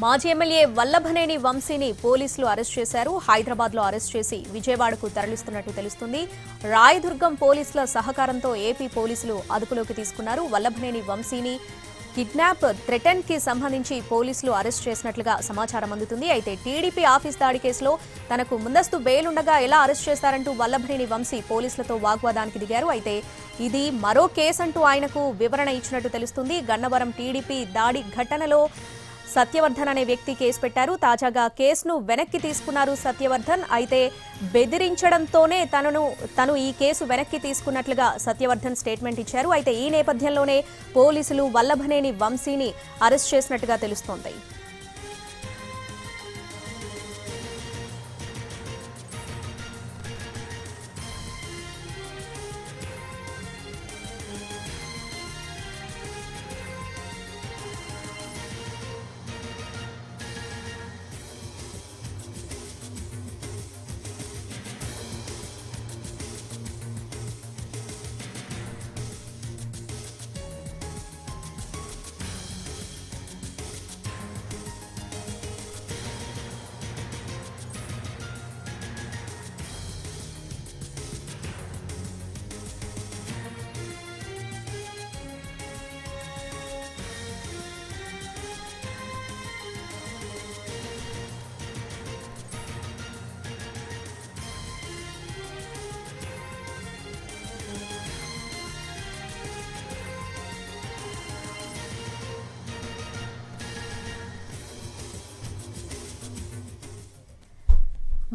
మాజీ ఎమ్మెల్యే వల్లభనేని వంశీని పోలీసులు అరెస్ట్ చేశారు. హైదరాబాద్లో అరెస్ట్ చేసి విజయవాడకు తరలిస్తున్నట్టు తెలుస్తుంది. రాయదుర్గం పోలీసుల సహకారంతో ఏపీ పోలీసులు అదుపులోకి తీసుకున్నారు. వల్లభనేని వంశీని కిడ్నాప్ థ్రెటన్కి సంబంధించి పోలీసులు అరెస్ట్ చేసినట్లుగా సమాచారం అందుతుంది. అయితే టీడీపీ ఆఫీస్ దాడి కేసులో తనకు ముందస్తు బెయిల్ ఉండగా ఎలా అరెస్ట్ చేస్తారంటూ వల్లభనేని వంశీ పోలీసులతో వాగ్వాదానికి దిగారు. అయితే ఇది మరో కేసు అంటూ ఆయనకు వివరణ ఇచ్చినట్టు తెలుస్తుంది. గన్నవరం టీడీపీ దాడి ఘటనలో సత్యవర్ధన్ అనే వ్యక్తి కేసు పెట్టారు. తాజాగా కేసును వెనక్కి తీసుకున్నారు సత్యవర్ధన్. అయితే బెదిరించడంతోనే తనను తను ఈ కేసు వెనక్కి తీసుకున్నట్లుగా సత్యవర్ధన్ స్టేట్మెంట్ ఇచ్చారు. అయితే ఈ నేపథ్యంలోనే పోలీసులు వల్లభనేని వంశీని అరెస్ట్ చేసినట్టుగా తెలుస్తోంది.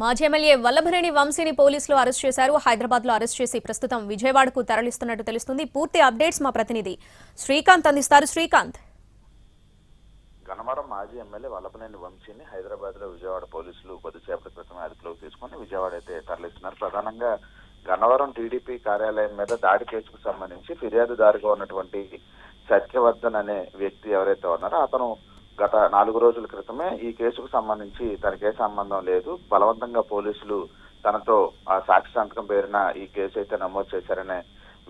మాజీ ఎమ్మెల్యే వల్లభనేని వంశీని పోలీసులు అరెస్ట్ చేశారు. హైదరాబాద్లో అరెస్ట్ చేసి ప్రస్తుతం విజయవాడకు తరలిస్తున్నట్టు తెలుస్తుంది. పూర్తి అప్డేట్స్ మా ప్రతినిధి శ్రీకాంత్ అందిస్తారు. శ్రీకాంత్. గనవరం మాజీ ఎమ్మెల్యే వల్లభనేని వంశీని హైదరాబాద్లో విజయవాడ పోలీసులు కొద్దిసేపటి క్రితం అదుపులోకి తీసుకుని విజయవాడ అయితే తరలిస్తున్నారు. ప్రధానంగా గన్నవరం టీడీపీ కార్యాలయం మీద దాడి కేసుకు సంబంధించి ఫిర్యాదుదారుగా ఉన్నటువంటి సత్యవర్ధన్ అనే వ్యక్తి ఎవరైతే ఉన్నారో అతను గత నాలుగు రోజుల క్రితమే ఈ కేసుకు సంబంధించి తనకే సంబంధం లేదు. బలవంతంగా పోలీసులు తనతో ఆ సాక్షి సంతకం పేరున ఈ కేసు అయితే నమోదు చేశారనే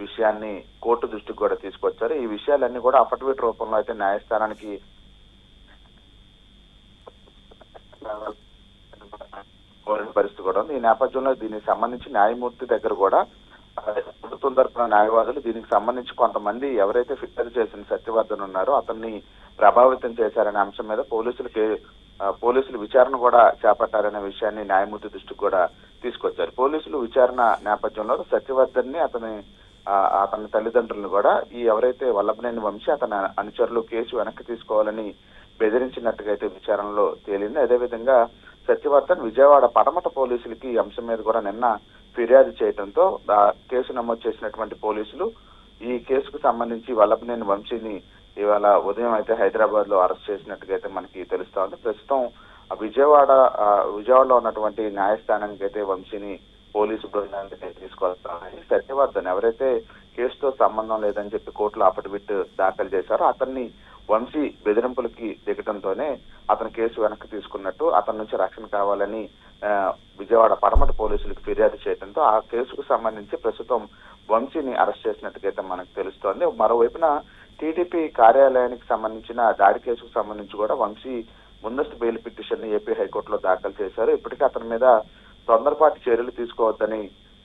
విషయాన్ని కోర్టు దృష్టికి కూడా తీసుకొచ్చారు. ఈ విషయాలన్నీ కూడా అఫిడవిట్ రూపంలో అయితే న్యాయస్థానానికి పరిస్థితి కూడా ఉంది. ఈ నేపథ్యంలో దీనికి సంబంధించి న్యాయమూర్తి దగ్గర కూడా ప్రభుత్వం తరపున న్యాయవాదులు దీనికి సంబంధించి కొంతమంది ఎవరైతే ఫిర్యాదు చేసిన సత్యవర్ధన్ ఉన్నారో అతన్ని ప్రభావితం చేశారనే అంశం మీద పోలీసులకి పోలీసులు విచారణ కూడా చేపట్టారనే విషయాన్ని న్యాయమూర్తి దృష్టికి కూడా తీసుకొచ్చారు. పోలీసులు విచారణ నేపథ్యంలో సత్యవర్ధన్ని అతని అతని తల్లిదండ్రులను కూడా ఈ ఎవరైతే వల్లభనేని వంశీ అతని అనుచరులు కేసు వెనక్కి తీసుకోవాలని బెదిరించినట్టుగా అయితే విచారణలో తేలింది. అదేవిధంగా సత్యవర్ధన్ విజయవాడ పడమట పోలీసులకి ఈ అంశం మీద కూడా నిన్న ఫిర్యాదు చేయడంతో ఆ కేసు నమోదు చేసినటువంటి పోలీసులు ఈ కేసుకు సంబంధించి వల్లభనేని వంశీని ఇవాళ ఉదయం అయితే హైదరాబాద్లో అరెస్ట్ చేసినట్టుగా అయితే మనకి తెలుస్తా ఉంది. ప్రస్తుతం ఆ విజయవాడ విజయవాడలో ఉన్నటువంటి న్యాయస్థానానికి అయితే వంశీని పోలీసు బృందానికి తీసుకొస్తారని సత్యవర్ధన్ ఎవరైతే కేసుతో సంబంధం లేదని చెప్పి కోర్టులో అఫిడవిట్ దాఖలు చేశారో అతన్ని వంశీ బెదిరింపులకి దిగడంతోనే అతను కేసు వెనక్కి తీసుకున్నట్టు అతని నుంచి రక్షణ కావాలని విజయవాడ పడమట పోలీసులకు ఫిర్యాదు చేయడంతో ఆ కేసుకు సంబంధించి ప్రస్తుతం వంశీని అరెస్ట్ చేసినట్టుగైతే మనకు తెలుస్తోంది. మరోవైపున టీడీపీ కార్యాలయానికి సంబంధించిన దాడి కేసుకు సంబంధించి కూడా వంశీ ముందస్తు బెయిల్ పిటిషన్ని ఏపీ హైకోర్టులో దాఖలు చేశారు. ఇప్పటికే అతని మీద తొందరపాటు చర్యలు తీసుకోవద్దని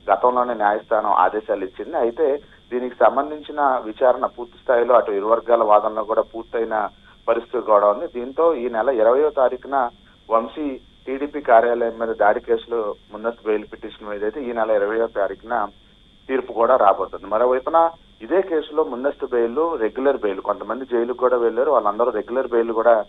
గతంలోనే న్యాయస్థానం ఆదేశాలు ఇచ్చింది. అయితే దీనికి సంబంధించిన విచారణ పూర్తి స్థాయిలో అటు ఇరు వర్గాల వాదనలో కూడా పూర్తయిన పరిస్థితి కూడా ఉంది. దీంతో ఈ నెల ఇరవయో తారీఖున వంశీ టీడీపీ కార్యాలయం మీద దాడి కేసులో ముందస్తు బెయిల్ పిటిషన్ మీద అయితే ఈ నెల ఇరవయో తారీఖున తీర్పు కూడా రాబోతుంది. మరోవైపున ఇదే కేసులో ముందస్తు బెయిల్ రెగ్యులర్ బెయిల్. కొంతమంది జైలుకు కూడా వెళ్ళారు. వాళ్ళందరూ రెగ్యులర్ బెయిల్ కూడా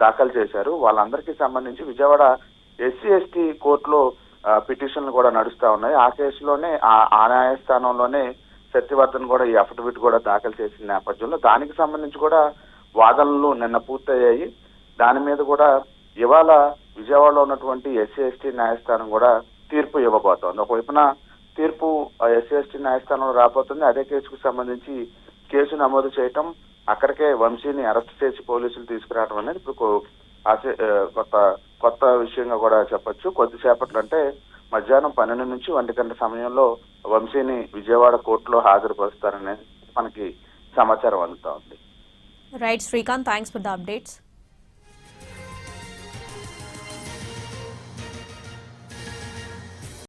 దాఖలు చేశారు. వాళ్ళందరికీ సంబంధించి విజయవాడ ఎస్సీ ఎస్టీ కోర్టులో పిటిషన్లు కూడా నడుస్తా ఉన్నాయి. ఆ కేసులోనే ఆ- ఆ న్యాయస్థానంలోనే సత్యవర్ధన్ కూడా ఈ అఫిడవిట్ కూడా దాఖలు చేసిన నేపథ్యంలో దానికి సంబంధించి కూడా వాదనలు నిన్న పూర్తయ్యాయి. దాని మీద కూడా ఇవాళ విజయవాడలో ఉన్నటువంటి ఎస్సీ ఎస్టీ న్యాయస్థానం కూడా తీర్పు ఇవ్వబోతోంది. ఒకవైపున తీర్పు ఎస్సీ ఎస్టీ న్యాయస్థానంలో రాబోతుంది. అదే కేసుకు సంబంధించి కేసు నమోదు చేయటం అక్కడికే వంశీని అరెస్ట్ చేసి పోలీసులు తీసుకురావడం అనేది ఇప్పుడు ఆశ- కొత్త కొత్త విషయంగా కూడా చెప్పొచ్చు. కొద్దిసేపట్లో అంటే మధ్యాహ్నం పన్నెండు నుంచి ఒంటి గంట సమయంలో వంశీని విజయవాడ కోర్టులో హాజరుపరుస్తారనే మనకి సమాచారం అందుతా ఉంది right Srikanth thanks for the updates